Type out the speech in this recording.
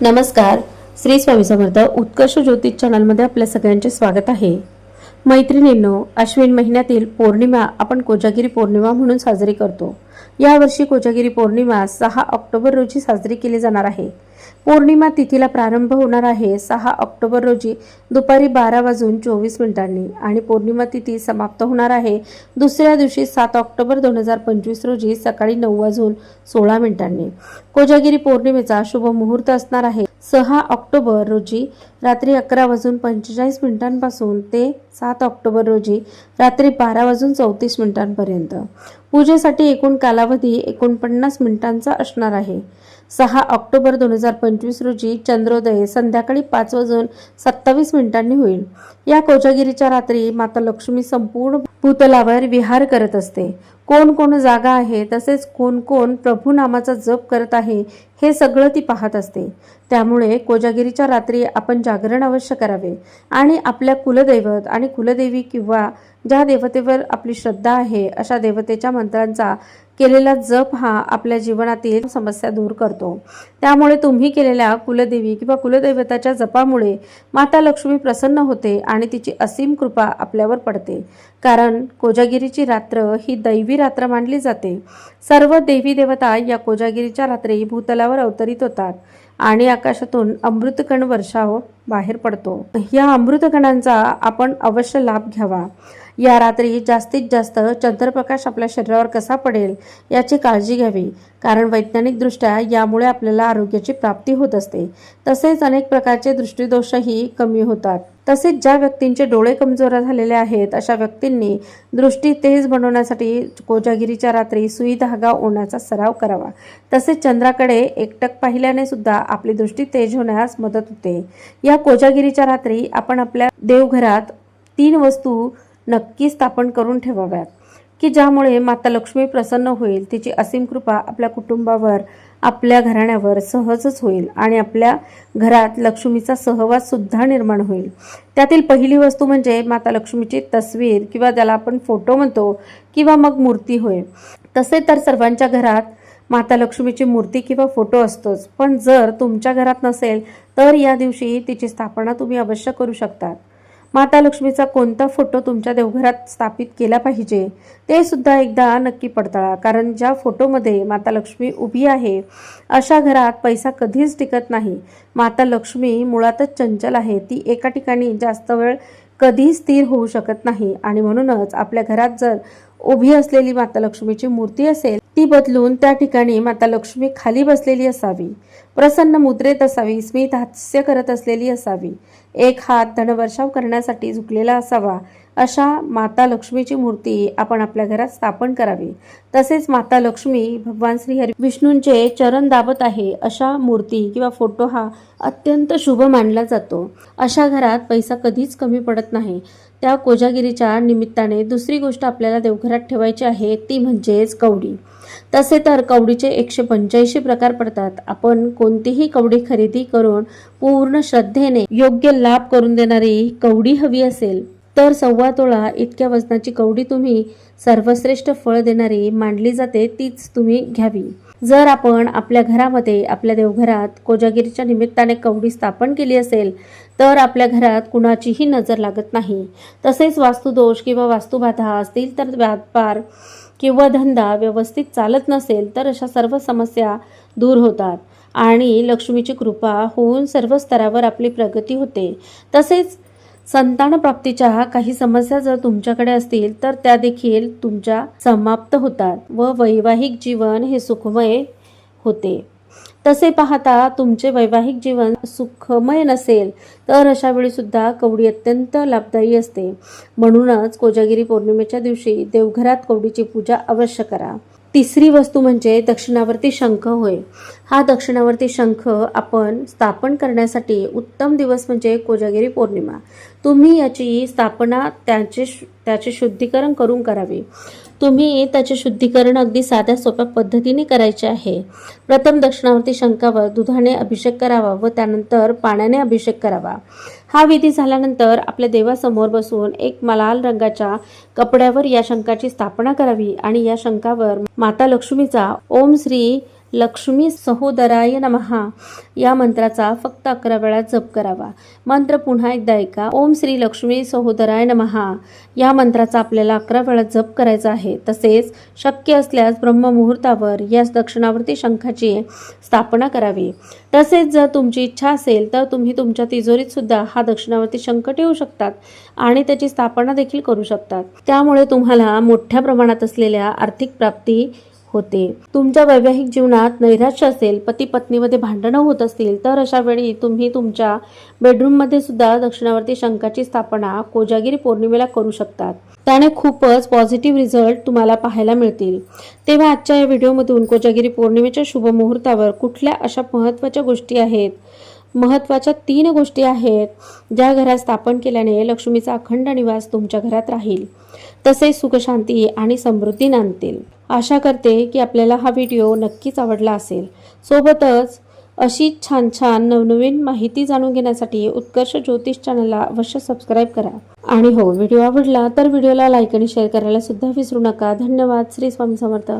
नमस्कार. श्री स्वामी समर्थ उत्कर्ष ज्योतिष चॅनलमध्ये आपल्या सगळ्यांचे स्वागत आहे. मैत्रिणींनो अश्विन महिन्यातील पौर्णिमा आपण कोजागिरी पौर्णिमा म्हणून साजरी करतो. यावर्षी कोजागिरी पौर्णिमा सहा ऑक्टोबर रोजी साजरी केली जाणार आहे. पौर्णिमा तिथीला प्रारंभ होणार आहे सहा ऑक्टोबर रोजी दुपारी बारा वाजून चोवीस मिनिटांनी. आणि पौर्णिमा तिथी समाप्त होणार आहे दुसऱ्या दिवशी सात ऑक्टोबर दोन हजार पंचवीस रोजी सकाळी नऊ वाजून सोळा मिनिटांनी. कोजागिरी पौर्णिमेचा शुभ मुहूर्त असणार आहे. सहा ऑक्टोबर रोजी रात्री अकरा वाजून पंचेचाळीस मिनिटांपासून ते सात ऑक्टोबर रोजी रात्री बारा वाजून चौतीस मिनिटांपर्यंत. पूजेसाठी एकूण कालावधी एकोणपन्नास मिनिटांचा असणार आहे. सहा ऑक्टोबर दोन हजार पंचवीस रोजी चंद्रोदय संध्याकाळी पाच वाजून सत्तावीस मिनिटांनी होईल. या कोजागिरीच्या रात्री माता लक्ष्मी संपूर्ण भूतलावर विहार करत असते. कोण कोण जागा आहे तसेच कोण कोण प्रभू नामाचा जप करत आहे हे सगळं ती पाहत असते. त्यामुळे कोजागिरीच्या रात्री आपण जागरण अवश्य करावे. आणि आपल्या कुलदैवत आणि कुलदेवी किंवा ज्या देवतेवर आपली श्रद्धा आहे अशा देवतेच्या मंत्रांचा केलेला जप हा आपल्या जीवनातील समस्या दूर करतो. त्यामुळे तुम्ही केलेल्या कुलदेवी किंवा कुलदैवताच्या जपामुळे माता लक्ष्मी प्रसन्न होते आणि तिची असीम कृपा आपल्यावर पडते. कारण कोजागिरीची रात्र ही दैवी रात्र मानली जाते. सर्व देवी देवता या कोजागिरीच्या रात्री भूतलावर अवतरित होतात. आणि आकाशातून अमृतकण वर्षाव हो, बाहेर पडतो. या अमृतकणांचा आपण अवश्य लाभ घ्यावा. या रात्री जास्तीत जास्त चंद्रप्रकाश आपल्या शरीरावर कसा पडेल याची काळजी घ्यावी. कारण वैज्ञानिकदृष्ट्या यामुळे आपल्याला आरोग्याची प्राप्ती होत असते. तसेच अनेक प्रकारचे दृष्टीदोषही कमी होतात. तसेच ज्या व्यक्तींचे डोळे कमजोर झालेले आहेत अशा व्यक्तींनी दृष्टी तेज बनवण्यासाठी कोजागिरीच्या रात्री सुई धागा ओण्याचा सराव करावा. तसेच चंद्राकडे एकटक पाहिल्याने सुद्धा आपली दृष्टी तेज होण्यास मदत होते. या कोजागिरीच्या रात्री आपण आपल्या देवघरात तीन वस्तू नक्की स्थापन करून ठेवाव्यात. की ज्यामुळे माता लक्ष्मी प्रसन्न होईल तिची असीम कृपा आपल्या कुटुंबावर आपल्या घराण्यावर सहजच होईल आणि आपल्या घरात लक्ष्मीचा सहवास सुद्धा निर्माण होईल. त्यातील पहिली वस्तू म्हणजे माता लक्ष्मीची तस्वीर किंवा ज्याला आपण फोटो म्हणतो किंवा मग मूर्ती होय. तसे तर सर्वांच्या घरात माता लक्ष्मीची मूर्ती किंवा फोटो असतोच पण जर तुमच्या घरात नसेल तर या दिवशी तिची स्थापना तुम्ही अवश्य करू शकतात. माता लक्ष्मीचा कोणता फोटो तुमच्या देवघरात स्थापित केला पाहिजे? ते सुद्धा एकदा नक्की पडताळा. कारण ज्या फोटोमध्ये माता लक्ष्मी उभी आहे अशा घरात पैसा कधीच टिकत नाही. माता लक्ष्मी मुळातच चंचल आहे. ती एका ठिकाणी जास्त वेळ कधीच स्थिर होऊ शकत नाही. आणि म्हणूनच आपल्या घरात जर उभी असलेली माता लक्ष्मीची मूर्ती असेल ती बदलून त्या ठिकाणी माता लक्ष्मी खाली बसलेली असावी. प्रसन्न मुद्रेत असावी स्मित हास्य करत असलेली असावी. एक हात धनवर्षाव करण्यासाठी झुकलेला असावा. अशा माता लक्ष्मीची मूर्ती आपण आपल्या घरात स्थापन करावी. तसेच माता लक्ष्मी भगवान श्री हरी विष्णूंचे चरण दाबत आहे अशा मूर्ती किंवा फोटो हा अत्यंत शुभ मानला जातो. अशा घरात पैसा कधीच कमी पडत नाही. त्या कोजागिरीच्या निमित्ताने दुसरी गोष्ट आपल्याला देवघरात ठेवायची आहे ती म्हणजेच कवडी. तसे तर कवडीचे एकशे पंच्याऐंशी प्रकार पडतात. आपण कोणतीही कवडी खरेदी करून पूर्ण श्रद्धेने योग्य लाभ करून देणारी कवडी हवी असेल. तर सव्वा तोळा इतक्या वजनाची कवडी तुम्ही सर्वश्रेष्ठ फळ देणारी मांडली जाते तीच तुम्ही घ्यावी. जर आपण आपल्या घरामध्ये आपल्या देवघरात कोजागिरीच्या निमित्ताने कवडी स्थापन केली असेल तर आपल्या घरात कुणाचीही नजर लागत नाही. तसेच वास्तुदोष किंवा वास्तुबाधा असतील तर व्यापार किंवा धंदा व्यवस्थित चालत नसेल तर अशा सर्व समस्या दूर होतात. आणि लक्ष्मीची कृपा होऊन सर्व स्तरावर आपली प्रगती होते. तसेच संतान प्राप्तीच्या काही समस्या जर तुमच्याकडे असतील तर त्या देखील तुमच्या समाप्त होतात व वैवाहिक जीवन हे सुखमय होते. तसे पाहता तुमचे वैवाहिक जीवन सुखमय नसेल तर अशा वेळी सुद्धा कवडी अत्यंत लाभदायी असते. म्हणूनच कोजागिरी पौर्णिमेच्या दिवशी देवघरात कवडीची पूजा अवश्य करा. तिसरी वस्तू म्हणजे दक्षिणावर्ती शंख होय. हा दक्षिणावर्ती शंख आपण स्थापन करण्यासाठी उत्तम दिवस म्हणजे कोजागिरी पौर्णिमा. तुम्ही याची स्थापना त्याचे त्याचे शुद्धीकरण करून करावे. तुम्ही त्याचे शुद्धीकरण अगदी साध्या सोप्या पद्धतीने करायचे आहे. प्रथम दक्षिणावर्ती शंखावर दुधाने अभिषेक करावा व त्यानंतर पाण्याने अभिषेक करावा. हा विधी झाल्यानंतर आपल्या देवासमोर बसून एक लाल रंगाच्या कपड्यावर या शंखाची स्थापना करावी आणि या शंखावर माता लक्ष्मीचा ओम श्री लक्ष्मी सहोदराय नमहा या मंत्राचा फक्त अकरा वेळा जप करावा. मंत्र पुन्हा एकदा ऐका. ओम श्री लक्ष्मी सहोदराय नमहा या मंत्राचा आपल्याला अकरा वेळा जप करायचा आहे. तसेच शक्य असल्यास ब्रह्ममुहूर्तावर याच दक्षिणावर्ती शंखाची स्थापना करावी. तसेच जर तुमची इच्छा असेल तर तुम्ही तुमच्या तिजोरीत सुद्धा हा दक्षिणावर्ती शंख ठेवू शकतात आणि त्याची स्थापना देखील करू शकतात. त्यामुळे तुम्हाला मोठ्या प्रमाणात असलेल्या आर्थिक प्राप्ती होते. तुमच्या वैवाहिक जीवनात नैराश्य असेल पती पत्नीमध्ये भांडणं होत असतील तर अशा वेळी तुम्ही तुमच्या बेडरूममध्ये सुद्धा दक्षिणावर्ती शंखाची स्थापना कोजागिरी पौर्णिमेला करू शकतात. त्याने खूपच पॉझिटिव्ह रिझल्ट तुम्हाला पाहायला मिळतील. तेव्हा आजच्या या व्हिडिओमधून कोजागिरी पौर्णिमेच्या शुभ मुहूर्तावर कुठल्या अशा महत्त्वाच्या गोष्टी आहेत? महत्त्वाच्या तीन गोष्टी आहेत ज्या घरात स्थापन केल्याने लक्ष्मीचा अखंड निवास तुमच्या घरात राहील. तसेच सुखशांती आणि समृद्धी नांदतील. आशा करते की आपल्याला हा व्हिडिओ नक्कीच आवडला असेल. सोबतच अशी छान छान नवनवीन माहिती जाणून घेण्यासाठी उत्कर्ष ज्योतिष चॅनलला अवश्य सबस्क्राईब करा. आणि हो व्हिडिओ आवडला तर व्हिडिओला लाईक आणि शेअर करायला सुद्धा विसरू नका. धन्यवाद. श्री स्वामी समर्थ.